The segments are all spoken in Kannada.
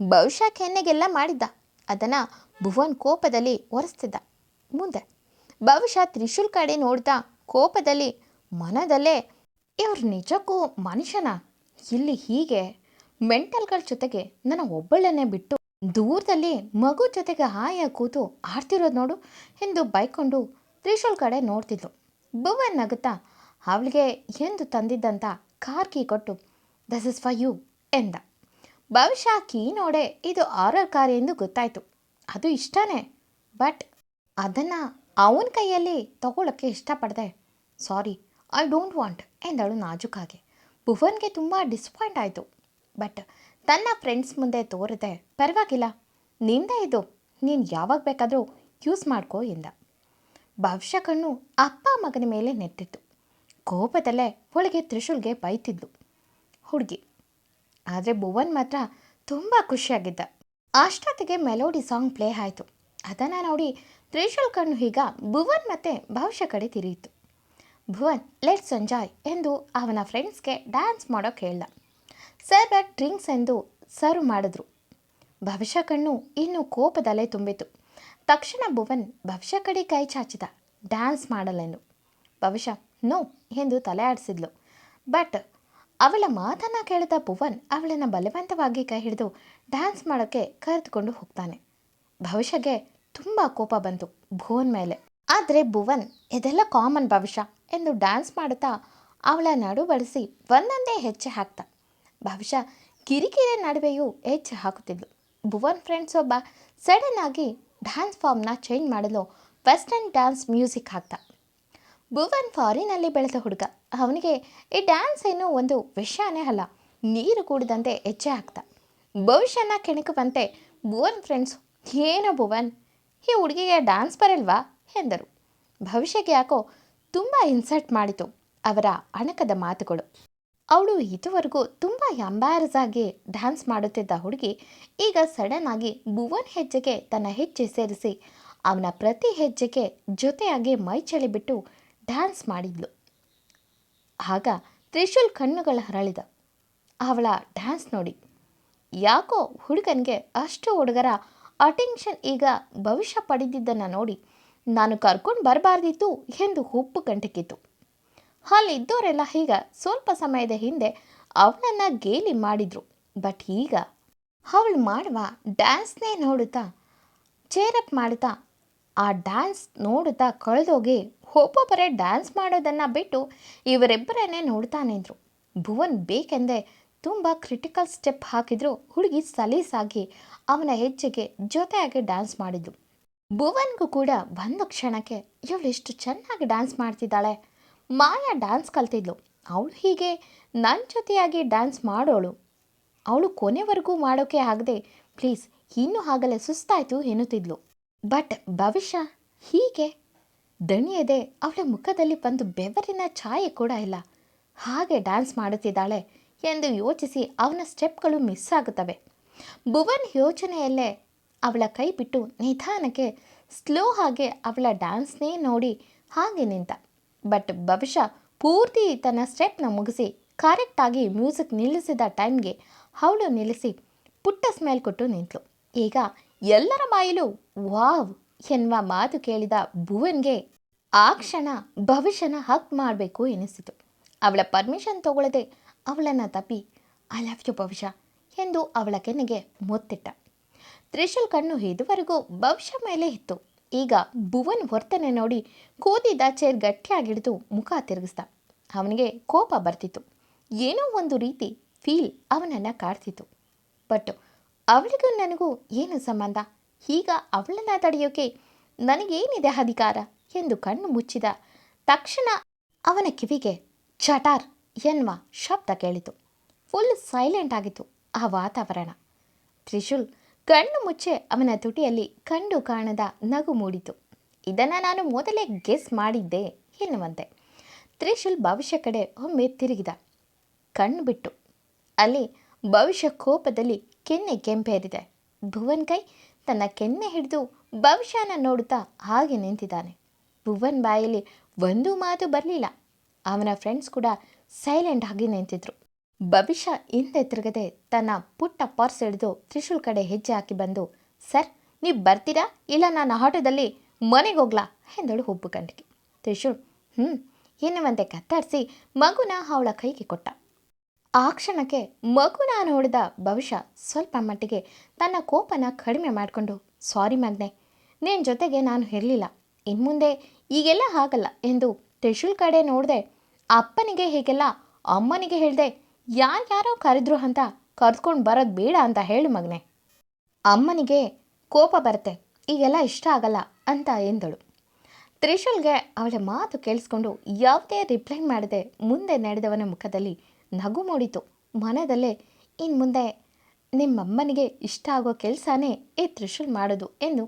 ಬಹುಶಃ ಕೆನ್ನೆಗೆಲ್ಲ ಮಾಡಿದ್ದ. ಅದನ್ನು ಭುವನ್ ಕೋಪದಲ್ಲಿ ಒರೆಸ್ತಿದ್ದ. ಮುಂದೆ ಬಹುಶಃ ತ್ರಿಶೂಲ್ ಕಡೆ ನೋಡ್ತಾ ಕೋಪದಲ್ಲಿ ಮನದಲ್ಲೇ, ಇವ್ರು ನಿಜಕ್ಕೂ ಮನುಷ್ಯನ? ಇಲ್ಲಿ ಹೀಗೆ ಮೆಂಟಲ್ಗಳ ಜೊತೆಗೆ ನನ್ನ ಒಬ್ಬಳನ್ನೇ ಬಿಟ್ಟು ದೂರದಲ್ಲಿ ಮಗು ಜೊತೆಗೆ ಹಾಯ ಕೂತು ಆಡ್ತಿರೋದು ನೋಡು ಎಂದು ಬೈಕೊಂಡು ತ್ರಿಶೂಲ್ ಕಡೆ ನೋಡ್ತಿದ್ಲು. ಭುವನ್ ನಗುತ್ತಾ, ಅವಳಿಗೆ ಎಂದು ತಂದಿದ್ದಂಥ ಕಾರ್ ಕೀ ಕೊಟ್ಟು ದಸ್ ಇಸ್ ಫಾರ್ ಯು ಎಂದ. ಬಹುಶಃ ಕೀ ನೋಡೆ ಇದು ಆರರ್ ಕಾರ್ ಎಂದು ಗೊತ್ತಾಯಿತು. ಅದು ಇಷ್ಟನೇ. ಬಟ್ ಅದನ್ನು ಅವನ ಕೈಯಲ್ಲಿ ತಗೊಳ್ಳೋಕ್ಕೆ ಇಷ್ಟಪಡದೆ. ಸಾರಿ ಐ ಡೋಂಟ್ ವಾಂಟ್ ಎಂದಳು ನಾಜುಕಾಗಿ ಭುವನ್ಗೆ ತುಂಬ ಡಿಸಪಾಯಿಂಟ್ ಆಯಿತು. ಬಟ್ ತನ್ನ ಫ್ರೆಂಡ್ಸ್ ಮುಂದೆ ತೋರದೆ, ಪರವಾಗಿಲ್ಲ. ನಿಂದೇ ಇದು. ನೀನು ಯಾವಾಗ ಬೇಕಾದರೂ ಯೂಸ್ ಮಾಡ್ಕೋ ಎಂದ. ಭವಿಷ್ಯ ಕಣ್ಣು ಅಪ್ಪ ಮಗನ ಮೇಲೆ ನೆತ್ತಿತ್ತು ಕೋಪದಲ್ಲೇ ಒಳಗೆ ತ್ರಿಶೂಲ್ಗೆ ಬೈತಿದ್ದು ಹುಡುಗಿ ಆದರೆ ಭುವನ್ ಮಾತ್ರ ತುಂಬ ಖುಷಿಯಾಗಿದ್ದ. ಅಷ್ಟೊತ್ತಿಗೆ ಮೆಲೋಡಿ ಸಾಂಗ್ ಪ್ಲೇ ಆಯಿತು. ಅದನ್ನು ನೋಡಿ ತ್ರಿಶೂಲ್ ಕಣ್ಣು ಈಗ ಭುವನ್ ಮತ್ತೆ ಭವಿಷ್ಯ ಕಡೆ ತಿರಿಯಿತು ಭುವನ್ ಲೆಟ್ಸ್ ಎಂಜಾಯ್ ಎಂದು ಅವನ ಫ್ರೆಂಡ್ಸ್ಗೆ ಡ್ಯಾನ್ಸ್ ಮಾಡೋಕ್ಕೆ ಹೇಳ್ದ. ಸರ್ ಬಟ್ ಡ್ರಿಂಕ್ಸ್ ಎಂದು ಸರ್ವ್ ಮಾಡಿದ್ರು. ಭವಿಷ್ಯ ಕಣ್ಣು ಇನ್ನೂ ಕೋಪದಲ್ಲೇ ತುಂಬಿತು ತಕ್ಷಣ ಭುವನ್, ಭವಿಷ್ಯ ಕಡೆ ಕೈ ಚಾಚಿದ ಡ್ಯಾನ್ಸ್ ಮಾಡಲೆಂದು ಭವಿಷ್ಯ ನೋ ಎಂದು ತಲೆ ಆಡಿಸಿದ್ಲು. ಬಟ್ ಅವಳ ಮಾತನ್ನು ಕೇಳಿದ ಭುವನ್ ಅವಳನ್ನು ಬಲವಂತವಾಗಿ ಕೈ ಹಿಡಿದು ಡ್ಯಾನ್ಸ್ ಮಾಡೋಕ್ಕೆ ಕರೆದುಕೊಂಡು ಹೋಗ್ತಾನೆ. ಭವಿಷ್ಯಗೆ ತುಂಬ ಕೋಪ ಬಂತು ಭುವನ್ ಮೇಲೆ. ಆದರೆ ಭುವನ್, ಇದೆಲ್ಲ ಕಾಮನ್ ಭವಿಷ್ಯ ಎಂದು ಡ್ಯಾನ್ಸ್ ಮಾಡುತ್ತಾ ಅವಳ ನಡು ಬಳಸಿ ಒಂದೊಂದೇ ಹೆಜ್ಜೆ ಹಾಕ್ತ. ಭವಿಷ್ಯ ಕಿರಿಕಿರಿ ನಡುವೆಯೂ ಹೆಜ್ಜೆ ಹಾಕುತ್ತಿದ್ಲು. ಭುವನ್ ಫ್ರೆಂಡ್ಸ್ ಒಬ್ಬ ಸಡನ್ ಆಗಿ ಡ್ಯಾನ್ಸ್ ಫಾರ್ಮ್ನ ಚೇಂಜ್ ಮಾಡಲು ವೆಸ್ಟರ್ನ್ ಡ್ಯಾನ್ಸ್ ಮ್ಯೂಸಿಕ್ ಹಾಕ್ತ. ಭುವನ್ ಫಾರಿನಲ್ಲಿ ಬೆಳೆದ ಹುಡುಗ. ಅವನಿಗೆ ಈ ಡ್ಯಾನ್ಸ್ ಏನು ಒಂದು ವಿಷಯನೇ ಅಲ್ಲ, ನೀರು ಕೂಡಿದಂತೆ ಹೆಜ್ಜೆ ಹಾಕ್ತ ಭವಿಷ್ಯನ ಕೆಣಕುವಂತೆ ಭುವನ್ ಫ್ರೆಂಡ್ಸ್, ಏನೋ ಭುವನ್ ಈ ಹುಡುಗಿಗೆ ಡ್ಯಾನ್ಸ್ ಬರಲ್ವಾ? ಎಂದರು. ಭವಿಷ್ಯಕ್ಕೆ ಯಾಕೋ ತುಂಬ ಇನ್ಸಲ್ಟ್ ಮಾಡಿತು ಅವರ ಅಣಕದ ಮಾತುಗಳು. ಅವಳು ಇದುವರೆಗೂ ತುಂಬ ಎಂಬಾರಸ್ ಆಗಿ ಡ್ಯಾನ್ಸ್ ಮಾಡುತ್ತಿದ್ದ ಹುಡುಗಿ ಈಗ ಸಡನ್ ಆಗಿ ಭುವನ್ ಹೆಜ್ಜೆಗೆ ತನ್ನ ಹೆಜ್ಜೆ ಸೇರಿಸಿ ಅವನ ಪ್ರತಿ ಹೆಜ್ಜೆಗೆ ಜೊತೆಯಾಗಿ ಮೈ ಚಳಿಬಿಟ್ಟು ಡ್ಯಾನ್ಸ್ ಮಾಡಿದ್ಲು. ಆಗ ತ್ರಿಶೂಲ್ ಕಣ್ಣುಗಳು ಹರಳಿದ. ಅವಳ ಡ್ಯಾನ್ಸ್ ನೋಡಿ. ಯಾಕೋ ಹುಡುಗನಿಗೆ ಅಷ್ಟು ಹುಡುಗರ ಅಟೆನ್ಷನ್ ಈಗ ಭವಿಷ್ಯ ಪಡೆದಿದ್ದನ್ನು ನೋಡಿ ನಾನು ಕರ್ಕೊಂಡು ಬರಬಾರ್ದಿತ್ತು ಎಂದು ಉಪ್ಪು ಕಂಟಕಿತು ಅಲ್ಲಿದ್ದವರೆಲ್ಲ ಈಗ ಸ್ವಲ್ಪ ಸಮಯದ ಹಿಂದೆ ಅವಳನ್ನು ಗೇಲಿ ಮಾಡಿದ್ರು. ಬಟ್ ಈಗ ಅವಳು ಮಾಡುವ ಡ್ಯಾನ್ಸ್ನೇ ನೋಡುತ್ತಾ ಚೇರಪ್ ಮಾಡುತ್ತಾ ಆ ಡ್ಯಾನ್ಸ್ ನೋಡುತ್ತಾ ಕಳೆದೋಗಿ ಒಬ್ಬೊಬ್ಬರೇ ಡ್ಯಾನ್ಸ್ ಮಾಡೋದನ್ನು ಬಿಟ್ಟು ಇವರಿಬ್ಬರನ್ನೇ ನೋಡ್ತಾ ನಿಂತರು ಭುವನ್ ಬೇಕೆಂದೇ ತುಂಬ ಕ್ರಿಟಿಕಲ್ ಸ್ಟೆಪ್ ಹಾಕಿದ್ರು. ಹುಡುಗಿ ಸಲೀಸಾಗಿ ಅವನ ಹೆಜ್ಜೆಗೆ ಜೊತೆಯಾಗಿ ಡ್ಯಾನ್ಸ್ ಮಾಡಿದ್ರು ಭುವನ್ಗೂ ಕೂಡ ಬಂದ ಕ್ಷಣಕ್ಕೆ ಇವಳು ಚೆನ್ನಾಗಿ ಡ್ಯಾನ್ಸ್ ಮಾಡ್ತಿದ್ದಾಳೆ. ಮಾಯಾ ಡ್ಯಾನ್ಸ್ ಕಲ್ತಿದ್ಲು. ಅವಳು ಹೀಗೆ ನನ್ನ ಜೊತೆಯಾಗಿ ಡ್ಯಾನ್ಸ್ ಮಾಡೋಳು. ಅವಳು ಕೊನೆವರೆಗೂ ಮಾಡೋಕೆ ಆಗದೆ ಪ್ಲೀಸ್ ಇನ್ನೂ ಆಗಲೇ ಸುಸ್ತಾಯಿತು ಎನ್ನುತ್ತಿದ್ಲು. ಬಟ್ ಭವಿಷ್ಯ ಹೀಗೆ. ದಣಿಯದೆ ಅವಳ ಮುಖದಲ್ಲಿ ಒಂದು ಬೆವರಿನ ಛಾಯೆ ಕೂಡ ಇಲ್ಲ. ಹಾಗೆ ಡ್ಯಾನ್ಸ್ ಮಾಡುತ್ತಿದ್ದಾಳೆ ಎಂದು ಯೋಚಿಸಿ ಅವನ ಸ್ಟೆಪ್ಗಳು ಮಿಸ್ ಆಗುತ್ತವೆ. ಭುವನ್ ಯೋಚನೆಯಲ್ಲೇ ಅವಳ ಕೈ ಬಿಟ್ಟು ನಿಧಾನಕ್ಕೆ ಸ್ಲೋ ಹಾಗೆ ಅವಳ ಡ್ಯಾನ್ಸ್ನೇ ನೋಡಿ ಹಾಗೆ ನಿಂತ. ಬಟ್ ಭವಿಷ್ಯ ಪೂರ್ತಿ ತನ್ನ ಸ್ಟೆಪ್ನ ಮುಗಿಸಿ ಕರೆಕ್ಟಾಗಿ ಮ್ಯೂಸಿಕ್ ನಿಲ್ಲಿಸಿದ ಟೈಮ್ಗೆ ಅವಳು ನಿಲ್ಲಿಸಿ ಪುಟ್ಟ ಸ್ಮೆಲ್ ಕೊಟ್ಟು ನಿಂತಳು. ಈಗ ಎಲ್ಲರ ಬಾಯಲು ವಾವ್ ಎನ್ನುವ ಮಾತು ಕೇಳಿದ ಭುವನ್ಗೆ ಆ ಕ್ಷಣ ಭವಿಷ್ಯನ ಹಕ್ ಮಾಡಬೇಕು ಎನಿಸಿತು. ಅವಳ ಪರ್ಮಿಷನ್ ತಗೊಳ್ಳದೆ ಅವಳನ್ನು ತಪ್ಪಿ ಐ ಲವ್ ಯು ಭವಿಷ್ಯ ಎಂದು ಅವಳ ಕೆನ್ನೆಗೆ ಮುತ್ತಿಟ್ಟ. ತ್ರಿಶೂಲ್ ಕಣ್ಣು ಇದುವರೆಗೂ ಭವಿಷ್ಯ ಮೇಲೆ ಇತ್ತು. ಈಗ ಭುವನ್ ವರ್ತನೆ ನೋಡಿ ಕೂದಿದ ಚೇರ್ ಗಟ್ಟಿಯಾಗಿಡಿದು ಮುಖ ತಿರುಗಿಸ್ದ. ಅವನಿಗೆ ಕೋಪ ಬರ್ತಿತ್ತು. ಏನೋ ಒಂದು ರೀತಿ ಫೀಲ್ ಅವನನ್ನು ಕಾಡ್ತಿತ್ತು. ಬಟ್ ಅವಳಿಗೂ ನನಗೂ ಏನು ಸಂಬಂಧ? ಈಗ ಅವಳನ್ನು ತಡೆಯೋಕೆ ನನಗೇನಿದೆ ಅಧಿಕಾರ ಎಂದು ಕಣ್ಣು ಮುಚ್ಚಿದ ತಕ್ಷಣ ಅವನ ಕಿವಿಗೆ ಚಟಾರ್ ಎನ್ನುವ ಶಬ್ದ ಕೇಳಿತು. ಫುಲ್ ಸೈಲೆಂಟ್ ಆಗಿತ್ತು ಆ ವಾತಾವರಣ. ತ್ರಿಶೂಲ್ ಕಣ್ಣು ಮುಚ್ಚೆ ಅವನ ತುಟಿಯಲ್ಲಿ ಕಂಡು ಕಾಣದ ನಗು ಮೂಡಿತು. ಇದನ್ನು ನಾನು ಮೊದಲೇ ಗೆಸ್ ಮಾಡಿದ್ದೆ ಎನ್ನುವಂತೆ. ತ್ರಿಶೂಲ್ ಭವಿಷ್ಯ ಕಡೆ ಒಮ್ಮೆ ತಿರುಗಿದ. ಕಣ್ಣು ಬಿಟ್ಟು. ಅಲ್ಲಿ ಭವಿಷ್ಯ ಕೋಪದಲ್ಲಿ ಕೆನ್ನೆ ಕೆಂಪೇರಿದೆ. ಭುವನ್ ಕೈ ತನ್ನ ಕೆನ್ನೆ ಹಿಡಿದು ಭವಿಷ್ಯನ ನೋಡುತ್ತಾ ಹಾಗೆ ನಿಂತಿದ್ದಾನೆ. ಭುವನ್ ಬಾಯಲ್ಲಿ ಒಂದು ಮಾತು ಬರಲಿಲ್ಲ. ಅವನ ಫ್ರೆಂಡ್ಸ್ ಕೂಡ ಸೈಲೆಂಟ್ ಆಗಿ ನಿಂತಿದ್ರು. ಭವಿಷ್ಯ ಹಿಂದೆ ತಿರುಗದೆ ತನ್ನ ಪುಟ್ಟ ಪರ್ಸ್ ಹಿಡಿದು ತ್ರಿಶೂಲ್ ಕಡೆ ಹೆಜ್ಜೆ ಹಾಕಿ ಬಂದು, ಸರ್, ನೀವು ಬರ್ತೀರಾ? ಇಲ್ಲ ನಾನು ಆಟೋದಲ್ಲಿ ಮನೆಗೆ ಹೋಗ್ಲಾ? ಎಂದಳು ಹುಬ್ಬು ಕಂಡಿಗೆ ತ್ರಿಶೂಲ್ ಹ್ಞೂ ಎನ್ನುವಂತೆ ಕತ್ತರಿಸಿ ಮಗುನ ಅವಳ ಕೈಗೆ ಕೊಟ್ಟ. ಆ ಕ್ಷಣಕ್ಕೆ ಮಗುನ ನೋಡಿದ ಭವಿಷ್ಯ ಸ್ವಲ್ಪ ಮಟ್ಟಿಗೆ ತನ್ನ ಕೋಪನ ಕಡಿಮೆ ಮಾಡಿಕೊಂಡು, ಸಾರಿ ಮಗ್ನೆ ನಿನ್ನ ಜೊತೆಗೆ ನಾನು ಇರಲಿಲ್ಲ. ಇನ್ಮುಂದೆ ಈಗೆಲ್ಲ ಆಗಲ್ಲ ಎಂದು ತ್ರಿಶೂಲ್ ಕಡೆ ನೋಡಿದೆ, ಅಪ್ಪನಿಗೆ ಹೀಗೆಲ್ಲ, ಅಮ್ಮನಿಗೆ ಹೇಳಿದೆ, ಯಾರ್ಯಾರೋ ಕರೆದ್ರು ಅಂತ ಕರೆದ್ಕೊಂಡು ಬರೋದು ಬೇಡ ಅಂತ ಹೇಳು ಮಗ್ನೆ. ಅಮ್ಮನಿಗೆ ಕೋಪ ಬರುತ್ತೆ, ಈಗೆಲ್ಲ ಇಷ್ಟ ಆಗಲ್ಲ ಅಂತ ಎಂದಳು. ತ್ರಿಶೂಲ್ಗೆ ಅವಳ ಮಾತು ಕೇಳಿಸ್ಕೊಂಡು ಯಾವುದೇ ರಿಪ್ಲೈ ಮಾಡದೆ ಮುಂದೆ ನಡೆದವನ ಮುಖದಲ್ಲಿ ನಗು ಮೂಡಿತು ಮನದಲ್ಲೇ ಇನ್ನು ಮುಂದೆ ನಿಮ್ಮಮ್ಮನಿಗೆ ಇಷ್ಟ ಆಗೋ ಕೆಲಸನೇ ಈ ತ್ರಿಶೂಲ್ ಮಾಡೋದು ಎಂದು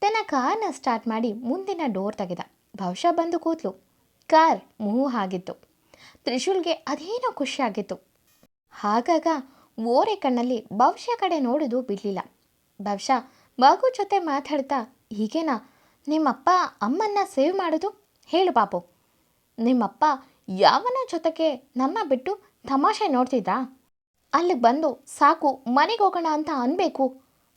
ತನ್ನ ಕಾರ್ನ ಸ್ಟಾರ್ಟ್ ಮಾಡಿ ಮುಂದಿನ ಡೋರ್ ತೆಗೆದ. ಬಹುಶಃ ಬಂದು ಕೂತ್ಲು ಕಾರ್ ಮೂವ್ ಆಗಿತ್ತು. ತ್ರಿಶೂಲ್ಗೆ ಅದೇನೋ ಖುಷಿಯಾಗಿತ್ತು ಹಾಗಾಗ ಓರೆ ಕಣ್ಣಲ್ಲಿ ಭವಿಷ್ಯ ಕಡೆ ನೋಡೋದು ಬಿಡಲಿಲ್ಲ. ಬಹುಶಃ ಮಗು ಜೊತೆ ಮಾತಾಡ್ತಾ, ಹೀಗೇನಾ? ನಿಮ್ಮಪ್ಪ ಅಮ್ಮನ್ನ ಸೇವ್ ಮಾಡೋದು? ಹೇಳು ಪಾಪು. ನಿಮ್ಮಪ್ಪ ಯಾವನ ಜೊತೆಗೆ ನಮ್ಮ ಬಿಟ್ಟು ತಮಾಷೆ ನೋಡ್ತಿದ್ದ? ಅಲ್ಲಿಗೆ ಬಂದು, ಸಾಕು, ಮನೆಗೆ ಹೋಗೋಣ ಅಂತ ಅನ್ಬೇಕು.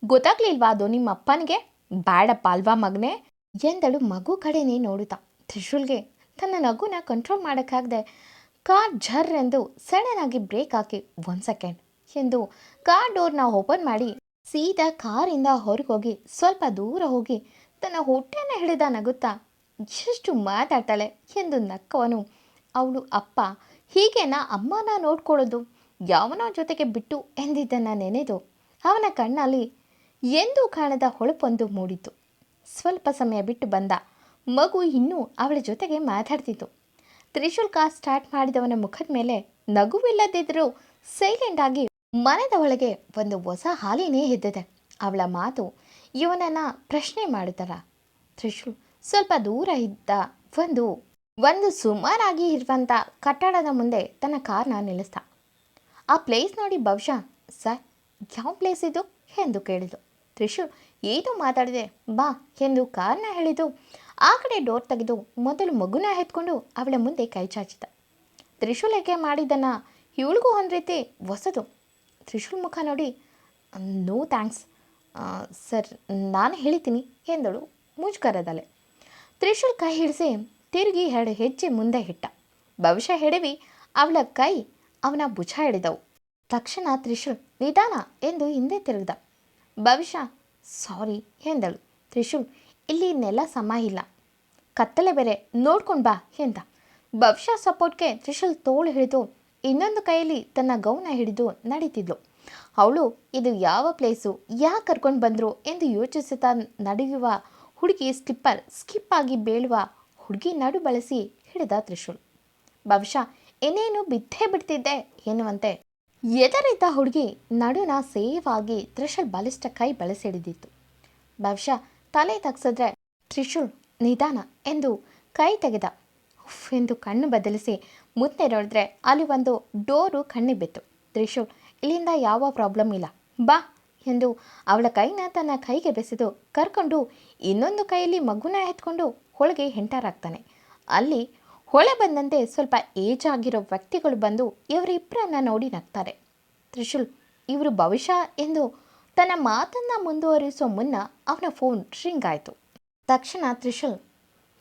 ಗೊತ್ತಾಗ್ಲಿಲ್ವಾ ಅದು ನಿಮ್ಮ ಅಪ್ಪನಿಗೆ? ಬ್ಯಾಡಪ್ಪ ಅಲ್ವಾ ಮಗನೇ? ಎಂದಳು ಮಗು ಕಡೆನೇ ನೋಡುತ್ತಾ. ತ್ರಿಶೂಲ್ಗೆ, ತನ್ನ ನಗುನ ಕಂಟ್ರೋಲ್ ಮಾಡೋಕ್ಕಾಗದೆ ಕಾರ್ ಝರ್ ಎಂದು ಸಡನ್ ಆಗಿ ಬ್ರೇಕ್ ಹಾಕಿ, ಒಂದು ಸೆಕೆಂಡ್, ಎಂದು ಕಾರ್ ಡೋರ್ನ ಓಪನ್ ಮಾಡಿ, ಸೀದಾ ಕಾರಿಂದ ಹೊರಗೋಗಿ, ಸ್ವಲ್ಪ ದೂರ ಹೋಗಿ, ತನ್ನ ಹೊಟ್ಟೆನ ಹಿಡಿದ ನಗುತ್ತಾ ಎಷ್ಟು ಮಾತಾಡ್ತಾಳೆ, ಎಂದು ನಕ್ಕವನು. ಅವಳು, ಅಪ್ಪ ಹೀಗೇನಾ ಅಮ್ಮನ ನೋಡ್ಕೊಳ್ಳೋದು? ಯಾವನ ಜೊತೆಗೆ ಬಿಟ್ಟು ಎಂದಿದ್ದನ್ನು ನೆನೆದು ಅವನ ಕಣ್ಣಲ್ಲಿ ಎಂದೂ ಕಾಣದ ಹೊಳಪೊಂದು ಮೂಡಿತು. ಸ್ವಲ್ಪ ಸಮಯ ಬಿಟ್ಟು ಬಂದ ಮಗು ಇನ್ನೂ ಅವಳ ಜೊತೆಗೆ ಮಾತಾಡ್ತಿತ್ತು. ತ್ರಿಶೂಲ್ ಕಾರ್ ಸ್ಟಾರ್ಟ್ ಮಾಡಿದವನ ಮುಖದ ಮೇಲೆ ನಗುವಿಲ್ಲದಿದ್ದರೂ ಸೈಲೆಂಟ್ ಆಗಿ ಮನದ ಒಳಗೆ ಒಂದು ಹೊಸ ಹಾಲಿನೇ ಎದ್ದಿದೆ. ಅವಳ ಮಾತು ಇವನನ್ನು ಪ್ರಶ್ನೆ ಮಾಡುತ್ತರ ತ್ರಿಶೂಲ್ ಸ್ವಲ್ಪ ದೂರ ಇದ್ದ ಒಂದು ಒಂದು ಸುಮಾರಾಗಿ ಇರುವಂಥ ಕಟ್ಟಡದ ಮುಂದೆ ತನ್ನ ಕಾರ್ನ ನಿಲ್ಲಿಸ್ದ. ಆ ಪ್ಲೇಸ್ ನೋಡಿ ಬಹುಶಃ, ಸರ್, ಯಾವ ಪ್ಲೇಸ್ ಇದು? ಎಂದು ಕೇಳಿದು ತ್ರಿಶೂಲ್ ಏನು ಮಾತಾಡಿದೆ, ಬಾ ಎಂದು ಕಾರ್ನ ಹೇಳಿದು ಆ ಕಡೆ ಡೋರ್ ತೆಗೆದು ಮೊದಲು ಮಗುನ ಎತ್ಕೊಂಡು ಅವಳ ಮುಂದೆ ಕೈ ಚಾಚಿದ. ತ್ರಿಶೂಲ್ ಏಕೆ ಮಾಡಿದ್ದನ್ನು ಇವಳಿಗೂ ಒಂದು ರೀತಿ ಹೊಸದು. ತ್ರಿಶೂಲ್ ಮುಖ ನೋಡಿ, ನೋ ಥ್ಯಾಂಕ್ಸ್ ಸರ್, ನಾನು ಹೇಳ್ತೀನಿ ಎಂದಳು ಮುಜುಗರದಲ್ಲೇ. ತ್ರಿಶೂಲ್ ಕೈ ಹಿಡಿಸಿ ತಿರುಗಿ ಎರಡು ಹೆಜ್ಜೆ ಮುಂದೆ ಇಟ್ಟ. ಬಹುಶಃ ಹೆಡವಿ ಅವಳ ಕೈ ಅವನ ಭುಜ ಹಿಡಿದವು ತಕ್ಷಣ ತ್ರಿಶೂಲ್, ನಿಧಾನ ಎಂದು ಹಿಂದೆ ತಿರುಗಿದ. ಭವಿಷ್ಯ ಸಾರಿ ಎಂದಳು. ತ್ರಿಶೂಲ್, ಇಲ್ಲಿ ನೆಲ ಸಮ ಇಲ್ಲ. ಕತ್ತಲೆ ಬೇರೆ, ನೋಡ್ಕೊಂಡು ಬಾ ಎಂದ. ಬಹುಶಃ ಸಪೋರ್ಟ್ಗೆ ತ್ರಿಶೂಲ್ ತೋಳು ಹಿಡಿದು ಇನ್ನೊಂದು ಕೈಯಲ್ಲಿ ತನ್ನ ಗೌನ ಹಿಡಿದು ನಡೀತಿದ್ಲು. ಅವಳು, ಇದು ಯಾವ ಪ್ಲೇಸು, ಯಾಕೆ ಕರ್ಕೊಂಡು ಬಂದರು ಎಂದು ಯೋಚಿಸುತ್ತಾ ನಡೆಯುವ ಹುಡುಗಿ ಸ್ಲಿಪ್ಪರ್ ಸ್ಕಿಪ್ ಆಗಿ ಬೀಳುವ ಹುಡುಗಿ ನಡು ಬಳಸಿ ಹಿಡಿದ ತ್ರಿಶೂಲ್. ಬಹುಶಃ ಏನೇನು ಬಿದ್ದೇ ಬಿಡ್ತಿದ್ದೆ ಎನ್ನುವಂತೆ. ಎದರಿದ್ದ ಹುಡುಗಿ ನಡುನ ಸೇವಾಗಿ ತ್ರಿಶೂಲ್ ಬಲಿಷ್ಠ ಕೈ ಬಳಸಿಡಿದಿತ್ತು. ಬಹುಶಃ ತಲೆ ತಗ್ಸಿದ್ರೆ ತ್ರಿಶೂಲ್ ನಿಧಾನ ಎಂದು ಕೈ ತೆಗೆದ. ಉಫ್ ಎಂದು ಕಣ್ಣು ಬದಲಿಸಿ ಮುಂದೆ ನೋಡಿದ್ರೆ ಅಲ್ಲಿ ಒಂದು ಡೋರು ಕಣ್ಣಿಗೆ ಬಿತ್ತು ತ್ರಿಶೂಲ್ ಇಲ್ಲಿಂದ ಯಾವ ಪ್ರಾಬ್ಲಮ್ ಇಲ್ಲ. ಬಾ ಎಂದು ಅವಳ ಕೈನ ತನ್ನ ಕೈಗೆ ಬೆಸೆದು ಕರ್ಕೊಂಡು ಇನ್ನೊಂದು ಕೈಯಲ್ಲಿ ಮಗುನ ಎತ್ಕೊಂಡು ಹೊಳಗೆ ಹೆಂಟಾರಾಗ್ತಾನೆ. ಅಲ್ಲಿ ಹೊಳೆ ಬಂದಂತೆ ಸ್ವಲ್ಪ ಏಜ್ ಆಗಿರೋ ವ್ಯಕ್ತಿಗಳು ಬಂದು ಇವರಿಬ್ಬರನ್ನ ನೋಡಿ ನಗ್ತಾರೆ. ತ್ರಿಶೂಲ್, ಇವರು ಭವಿಷ್ಯ ಎಂದು ತನ್ನ ಮಾತನ್ನು ಮುಂದುವರಿಸೋ ಮುನ್ನ ಅವನ ಫೋನ್ ರಿಂಗ್ ಆಯಿತು. ತಕ್ಷಣ ತ್ರಿಶೂಲ್,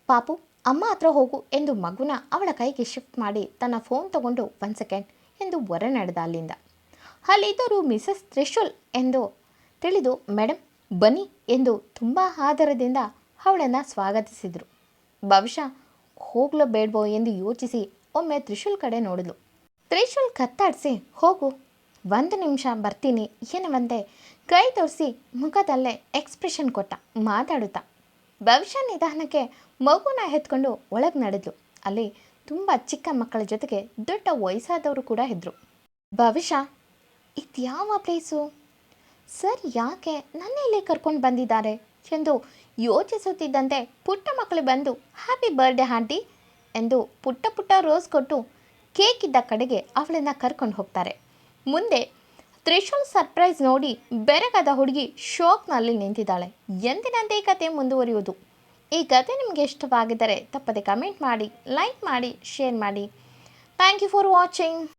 ಪಾಪು, ಅಮ್ಮ ಹತ್ರ ಹೋಗು ಎಂದು ಮಗುನ ಅವಳ ಕೈಗೆ ಶಿಫ್ಟ್ ಮಾಡಿ ತನ್ನ ಫೋನ್ ತಗೊಂಡು ಒನ್ ಸೆಕೆಂಡ್ ಎಂದು ಹೊರ ನಡೆದ ಅಲ್ಲಿಂದ. ಅಲ್ಲಿದ್ದರು ಮಿಸಸ್ ತ್ರಿಶೂಲ್ ಎಂದು ತಿಳಿದು ಮೇಡಮ್ ಬನ್ನಿ ಎಂದು ತುಂಬ ಆದರದಿಂದ ಅವಳನ್ನು ಸ್ವಾಗತಿಸಿದರು. ಬಹುಶಃ ಹೋಗ್ಲೋ ಬೇಡವೋ ಎಂದು ಯೋಚಿಸಿ ಒಮ್ಮೆ ತ್ರಿಶೂಲ್ ಕಡೆ ನೋಡಿದ್ಲು. ತ್ರಿಶೂಲ್ ಕತ್ತಾಡಿಸಿ, ಹೋಗು, ಒಂದು ನಿಮಿಷ ಬರ್ತೀನಿ ಎನ್ನುವಂತೆ ಕೈ ತೋರಿಸಿ ಮುಖದಲ್ಲೇ ಎಕ್ಸ್ಪ್ರೆಷನ್ ಕೊಟ್ಟ, ಮಾತಾಡುತ್ತಾ. ಭವಿಷ್ಯ ನಿಧಾನಕ್ಕೆ ಮಗುನ ಎತ್ಕೊಂಡು ಒಳಗೆ ನಡೆದ್ಲು. ಅಲ್ಲಿ ತುಂಬ ಚಿಕ್ಕ ಮಕ್ಕಳ ಜೊತೆಗೆ ದೊಡ್ಡ ವಯಸ್ಸಾದವರು ಕೂಡ ಇದ್ದರು ಭವಿಷ್ಯ ಇದು ಯಾವ ಪ್ಲೇಸು ಸರ್, ಯಾಕೆ? ನನ್ನ ಇಲ್ಲೇ ಕರ್ಕೊಂಡು ಬಂದಿದ್ದಾರೆ. ಎಂದು ಯೋಚಿಸುತ್ತಿದ್ದಂತೆ ಪುಟ್ಟ ಮಕ್ಕಳು ಬಂದು ಹ್ಯಾಪಿ ಬರ್ಡೇ ಆಂಟಿ ಎಂದು ಪುಟ್ಟ ಪುಟ್ಟ ರೋಸ್ ಕೊಟ್ಟು ಕೇಕ್ ಇದ್ದ ಕಡೆಗೆ ಅವಳನ್ನು ಕರ್ಕೊಂಡು ಹೋಗ್ತಾರೆ. ಮುಂದೆ ತ್ರಿಶೂಲ್ ಸರ್ಪ್ರೈಸ್ ನೋಡಿ ಬೆರಗದ ಹುಡುಗಿ ಶೋಕ್ನಲ್ಲಿ ನಿಂತಿದ್ದಾಳೆ. ಎಂದಿನಂತೆ ಈ ಕತೆ ಮುಂದುವರಿಯುವುದು? ಈ ಕತೆ ನಿಮಗೆ ಇಷ್ಟವಾಗಿದ್ದರೆ ತಪ್ಪದೆ ಕಮೆಂಟ್ ಮಾಡಿ ಲೈಕ್ ಮಾಡಿ ಶೇರ್ ಮಾಡಿ. Thank you for watching